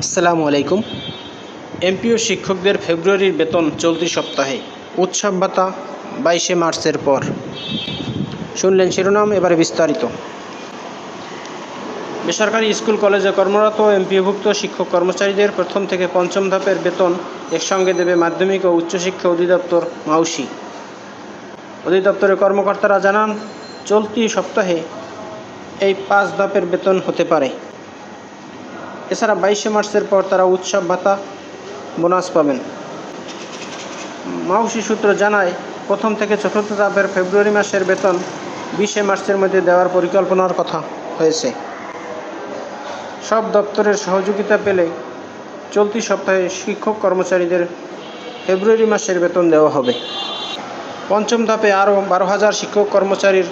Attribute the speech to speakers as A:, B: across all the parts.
A: আসসালামু আলাইকুম। এমপিও শিক্ষকদের ফেব্রুয়ারির বেতন চলতি সপ্তাহে। উৎসব ভাতা বাইশে মার্চের পর। শুনলেন শিরোনাম, এবারে বিস্তারিত। বেসরকারি স্কুল, কলেজে কর্মরত এমপিওভুক্ত শিক্ষক কর্মচারীদের প্রথম থেকে পঞ্চম ধাপের বেতন একসঙ্গে দেবে মাধ্যমিক ও উচ্চশিক্ষা অধিদপ্তর মাউসি। অধিদপ্তরের কর্মকর্তারা জানান, চলতি সপ্তাহে এই পাঁচ ধাপের বেতন হতে পারে। এছাড়া বাইশে মার্চের পর তারা উৎসব ভাতা বোনাস পাবেন। মাউসি সূত্র জানায়, প্রথম থেকে চতুর্থ ধাপের ফেব্রুয়ারি মাসের বেতন বিশে মার্চের মধ্যে দেওয়ার পরিকল্পনার কথা হয়েছে। সব দপ্তরের সহযোগিতা পেলে চলতি সপ্তাহে শিক্ষক কর্মচারীদের ফেব্রুয়ারি মাসের বেতন দেওয়া হবে। পঞ্চম ধাপে আরও বারো হাজার শিক্ষক কর্মচারীর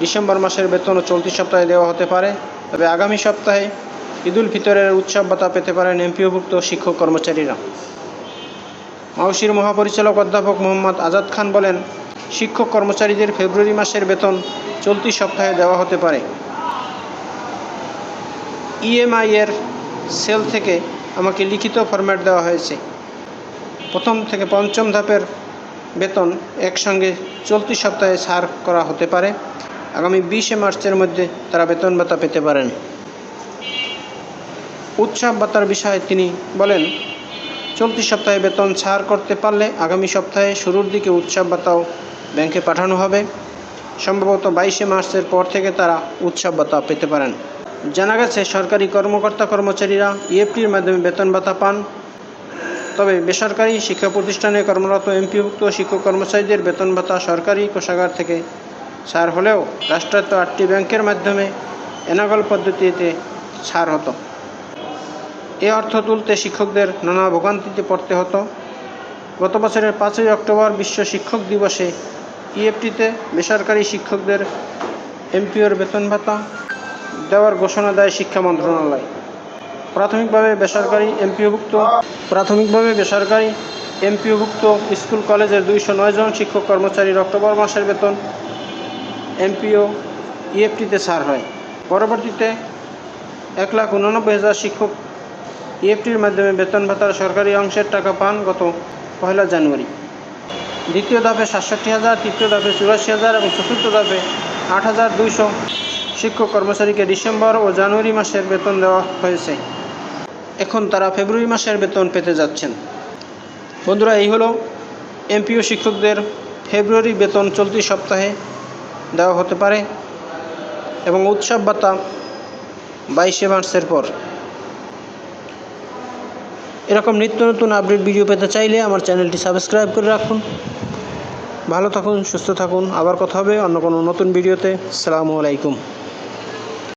A: ডিসেম্বর মাসের বেতনও চলতি সপ্তাহে দেওয়া হতে পারে। তবে আগামী সপ্তাহে ঈদুল ফিতরের উৎসব ভাতা পেতে পারেন এমপিওভুক্ত শিক্ষক কর্মচারীরা। মাউসির মহাপরিচালক অধ্যাপক মোহাম্মদ আজাদ খান বলেন, শিক্ষক কর্মচারীদের ফেব্রুয়ারি মাসের বেতন চলতি সপ্তাহে দেওয়া হতে পারে। ইএমআই এর সেল থেকে আমাকে লিখিত ফরম্যাট দেওয়া হয়েছে। প্রথম থেকে পঞ্চম ধাপের বেতন একসঙ্গে চলতি সপ্তাহে ছাড় করা হতে পারে। আগামী বিশে মার্চের মধ্যে তারা বেতন ভাতা পেতে পারেন। উৎসব ভাতার বিষয়ে তিনি বলেন, চলতি সপ্তাহে বেতন ছাড় করতে পারলে আগামী সপ্তাহে শুরুর দিকে উৎসব ভাতাও ব্যাংকে পাঠানো হবে। সম্ভবত বাইশে মার্চের পর থেকে তারা উৎসব ভাতা পেতে পারেন। জানা গেছে, সরকারি কর্মকর্তা কর্মচারীরা ইএফটির মাধ্যমে বেতন ভাতা পান। তবে বেসরকারি শিক্ষা প্রতিষ্ঠানে কর্মরত এমপিভুক্ত শিক্ষক কর্মচারীদের বেতন ভাতা সরকারি কোষাগার থেকে ছাড় হলেও রাষ্ট্রায়ত্ত আটটি ব্যাংকের মাধ্যমে এনাগল পদ্ধতিতে ছাড় হতো। এ অর্থ তুলতে শিক্ষকদের নানা ভোগান্তিতে পড়তে হতো। গত বছরের পাঁচই অক্টোবর বিশ্ব শিক্ষক দিবসে ইএফটিতে বেসরকারি শিক্ষকদের এমপিওর বেতন ভাতা দেওয়ার ঘোষণা দেয় শিক্ষা মন্ত্রণালয়। প্রাথমিকভাবে বেসরকারি এমপিওভুক্ত, প্রাথমিকভাবে বেসরকারি এমপিওভুক্ত স্কুল কলেজের দুইশো নয় জন শিক্ষক কর্মচারীর অক্টোবর মাসের বেতন এমপিও ইএফটিতে ছাড় হয়। পরবর্তীতে এক লাখ উননব্বই হাজার শিক্ষক ইএফটির মাধ্যমে বেতন ভাতার সরকারি অংশের টাকা পান গত পয়লা জানুয়ারি। দ্বিতীয় ধাপে সাতষট্টি হাজার, তৃতীয় ধাপে চুরাশি হাজার এবং চতুর্থ ধাপে আট হাজার দুইশো শিক্ষক কর্মচারীকে ডিসেম্বর ও জানুয়ারি মাসের বেতন দেওয়া হয়েছে। এখন তারা ফেব্রুয়ারি মাসের বেতন পেতে যাচ্ছেন। বন্ধুরা, এই হলো এমপিও শিক্ষকদের ফেব্রুয়ারি বেতন চলতি সপ্তাহে দেওয়া হতে পারে এবং উৎসব ভাতা বাইশে মার্চের পর। এরকম নিত্য নতুন আপডেট ভিডিও পেতে চাইলে আমার চ্যানেলটি সাবস্ক্রাইব করে রাখুন। ভালো থাকুন, সুস্থ থাকুন। আবার কথা হবে অন্য কোনো নতুন ভিডিওতে সালামু আলাইকুম।